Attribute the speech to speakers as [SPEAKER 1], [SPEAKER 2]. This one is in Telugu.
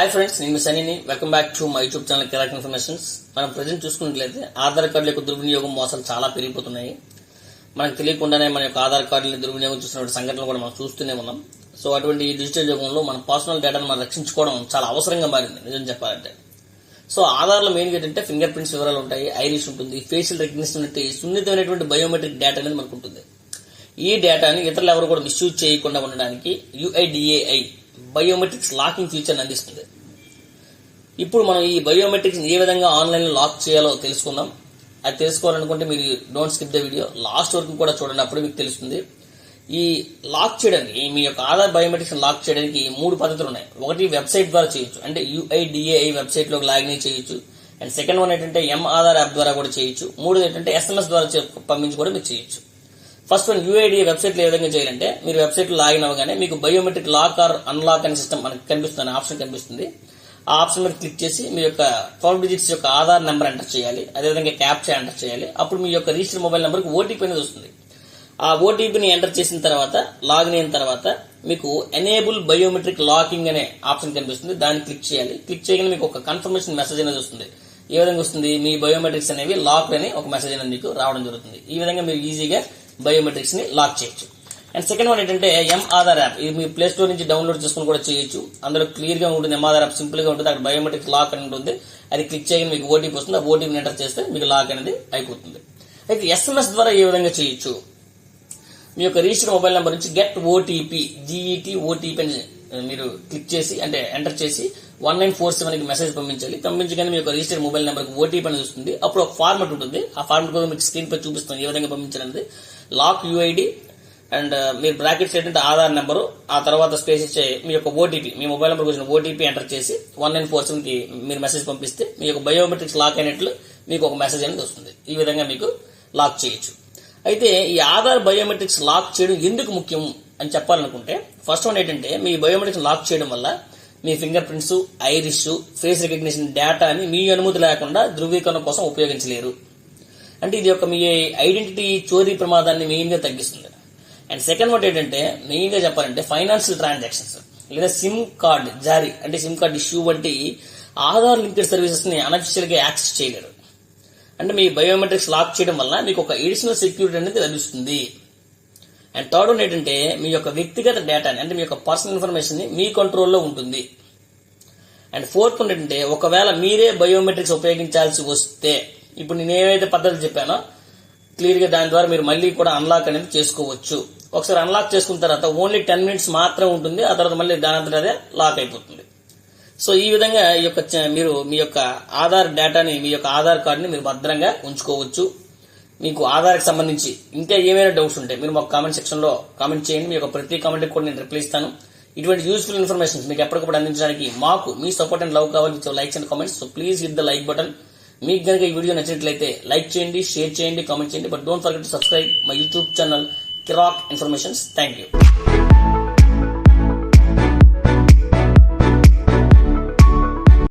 [SPEAKER 1] హాయ్ ఫ్రెండ్స్ నేను మీ సనీని welcome back to my YouTube channel కెరాక్ informations మనం ప్రజెంట్ చూసుకున్నట్లయితే ఆధార్ కార్డుల యొక్క దుర్వినియోగం మోసాలు చాలా పెరిగిపోతున్నాయి. మనకు తెలియకుండానే మన యొక్క ఆధార్ కార్డుని దుర్వినియోగం చూసినటువంటి సంఘటనలు కూడా మనం చూస్తూనే ఉన్నాం. సో అటువంటి ఈ డిజిటల్ యుగంలో మన పర్సనల్ డేటాను మనం రక్షించుకోవడం చాలా అవసరంగా మారింది నిజం చెప్పాలంటే. సో ఆధార్లో మెయిన్ ఏంటంటే ఫింగర్ ప్రింట్స్ వివరాలు ఉంటాయి ఐరిష్ ఉంటుంది ఫేషియల్ రికగ్నిషన్ ఉంటే సున్నితమైనటువంటి బయోమెట్రిక్ డేటా అనేది మనకు ఉంటుంది. ఈ డేటాని ఇతరులు ఎవరు కూడా మిస్యూజ్ చేయకుండా ఉండడానికి యుఐడిఏఐ బయోమెట్రిక్స్ లాకింగ్ ఫీచర్ని అందిస్తుంది. ఇప్పుడు మనం ఈ బయోమెట్రిక్స్ ఏ విధంగా ఆన్లైన్లో లాక్ చేయాలో తెలుసుకుందాం. అది తెలుసుకోవాలనుకుంటే మీరు don't skip the video. Last వరకు కూడా చూడండి అప్పుడు మీకు తెలుస్తుంది. ఈ లాక్ చేయడానికి మీ యొక్క ఆధార్ బయోమెట్రిక్స్ లాక్ చేయడానికి మూడు పద్ధతులు ఉన్నాయి. ఒకటి వెబ్సైట్ ద్వారా చేయొచ్చు అంటే యుఐడిఏఐ వెబ్సైట్ లాగిన్ చేయొచ్చు. అండ్ సెకండ్ వన్ ఏంటంటే ఎం ఆధార్ యాప్ ద్వారా కూడా చేయొచ్చు. మూడోది ఏంటంటే ఎస్ఎంఎస్ ద్వారా పంపించి కూడా మీరు చేయొచ్చు. ఫస్ట్ వన్ యూఐడి వెబ్సైట్లో ఏ విధంగా చేయాలంటే మీరు వెబ్సైట్లో లాగిన్ అవ్వగానే మీకు బయోమెట్రిక్ లాక్ ఆర్ అన్లాక్ అనే సిస్టమ్ మనకి కనిపిస్తుంది ఆప్షన్ కనిపిస్తుంది. ఆ ఆప్షన్ మీద క్లిక్ చేసి మీ యొక్క ట్వెల్వ్ డిజిట్స్ యొక్క ఆధార్ నెంబర్ ఎంటర్ చేయాలి. అదేవిధంగా క్యాప్చర్ ఎంటర్ చేయాలి. అప్పుడు మీ యొక్క రిజిస్టర్ మొబైల్ నెంబర్కి ఓటీపీ అనేది వస్తుంది. ఆ ఓటీపీని ఎంటర్ చేసిన తర్వాత లాగిన్ అయిన తర్వాత మీకు ఎనేబుల్ బయోమెట్రిక్ లాకింగ్ అనే ఆప్షన్ కనిపిస్తుంది. దాన్ని క్లిక్ చేయాలి. క్లిక్ చేయగానే మీకు ఒక కన్ఫర్మేషన్ మెసేజ్ అనేది వస్తుంది. ఏ విధంగా వస్తుంది? మీ బయోమెట్రిక్స్ అనేవి లాక్ అని ఒక మెసేజ్ అనేది మీకు రావడం జరుగుతుంది. ఈ విధంగా మీరు ఈజీగా బయోమెట్రిక్స్ని లాక్ చేయొచ్చు. అండ్ సెకండ్ వన్ ఏంటంటే ఎం ఆధార్ యాప్ ఇది మీ ప్లే స్టోర్ నుంచి డౌన్లోడ్ చేసుకుని కూడా చేయొచ్చు. అందులో క్లియర్గా ఉంటుంది ఎం ఆధార్ యాప్ సింపుల్గా ఉంటుంది. అక్కడ బయోమెట్రిక్ లాక్ అని ఉంటుంది. అది క్లిక్ చేయగానే మీకు ఓటీపీ వస్తుంది. ఆ ఓటీపీ ఎంటర్ చేస్తే మీకు లాక్ అనేది అయిపోతుంది. అయితే ఎస్ఎంఎస్ ద్వారా ఏ విధంగా చేయొచ్చు? మీ యొక్క రిజిస్టర్ మొబైల్ నెంబర్ నుంచి get OTP G E T OTP అని మీరు క్లిక్ చేసి అంటే ఎంటర్ చేసి వన్ నైన్ ఫోర్ సెవెన్కి మెసేజ్ పంపించాలి. పంపించగానే మీ యొక్క రిజిస్టర్ మొబైల్ నెంబర్ ఓటీపీ అనేది వస్తుంది. అప్పుడు ఒక ఫార్మట్ ఉంటుంది. ఆ ఫార్మట్ కూడా మీకు స్క్రీన్ పై చూపిస్తాం ఏ విధంగా పంపించాలనేది లాక్ యూఐడి అండ్ uh, మీరు బ్రాకెట్స్ ఏంటంటే ఆధార్ నెంబరు ఆ తర్వాత స్పేస్ ఇచ్చే మీ యొక్క ఓటీపీ మీ మొబైల్ నెంబర్ వచ్చిన ఓటీపీ ఎంటర్ చేసి వన్ నైన్ ఫోర్ సెవెన్కి మీరు మెసేజ్ పంపిస్తే మీ యొక్క బయోమెట్రిక్స్ లాక్ అయినట్లు మీకు ఒక మెసేజ్ అనేది వస్తుంది. ఈ విధంగా మీకు లాక్ చేయొచ్చు. అయితే ఈ ఆధార్ బయోమెట్రిక్స్ లాక్ చేయడం ఎందుకు ముఖ్యం అని చెప్పాలనుకుంటే ఫస్ట్ వన్ ఏంటంటే మీ బయోమెట్రిక్స్ లాక్ చేయడం వల్ల మీ finger prints iris face recognition డేటాని మీ అనుమతి లేకుండా ధృవీకరణ కోసం ఉపయోగించలేరు. అంటే ఇది ఒక మీ ఐడెంటిటీ చోరీ ప్రమాదాన్ని మెయిన్గా తగ్గిస్తుంది. అండ్ సెకండ్ వన్ ఏంటంటే మెయిన్గా చెప్పాలంటే ఫైనాన్షియల్ ట్రాన్సాక్షన్స్ లేదా సిమ్ కార్డ్ జారీ అంటే సిమ్ కార్డ్ ఇష్యూ వంటి ఆధార్ లింక్డ్ సర్వీసెస్ని గా యాక్సెస్ చేయలేరు. అంటే మీ బయోమెట్రిక్స్ లాక్ చేయడం వల్ల మీకు ఒక ఎడిషనల్ సెక్యూరిటీ అనేది లభిస్తుంది. అండ్ థర్డ్ వన్ ఏంటంటే మీ యొక్క వ్యక్తిగత డేటాని అంటే మీ యొక్క పర్సనల్ ఇన్ఫర్మేషన్ని మీ కంట్రోల్లో ఉంటుంది. అండ్ ఫోర్త్ వన్ ఏంటంటే ఒకవేళ మీరే బయోమెట్రిక్స్ ఉపయోగించాల్సి వస్తే ఇప్పుడు నేను ఏవైతే పద్ధతులు చెప్పానో క్లియర్గా దాని ద్వారా మీరు మళ్ళీ కూడా అన్లాక్ అనేది చేసుకోవచ్చు. ఒకసారి అన్లాక్ చేసుకున్న తర్వాత ఓన్లీ టెన్ మినిట్స్ మాత్రమే ఉంటుంది ఆ తర్వాత మళ్ళీ దాని అంతటా అదే లాక్ అయిపోతుంది. సో ఈ విధంగా ఈ యొక్క మీరు మీ యొక్క ఆధార్ డేటాని మీ యొక్క ఆధార్ కార్డుని మీరు భద్రంగా ఉంచుకోవచ్చు. మీకు ఆధార్కి సంబంధించి ఇంకా ఏమైనా డౌట్స్ ఉంటే మీరు మాకు కామెంట్ సెక్షన్లో కామెంట్ చేయండి. మీ యొక్క ప్రతి కామెంట్ కూడా నేను రిప్లై ఇస్తాను. ఇటువంటి యూస్ఫుల్ ఇన్ఫర్మేషన్ మీకు ఎప్పటికప్పుడు అందించడానికి మాకు మీ సపోర్ట్ అండ్ లవ్ కావాలి. Likes and comments so please hit the like button మీకు కనుక ఈ వీడియో నచ్చినట్లయితే లైక్ చేయండి షేర్ చేయండి కామెంట్ చేయండి. But don't forget to subscribe my YouTube channel Kiraak informations thank you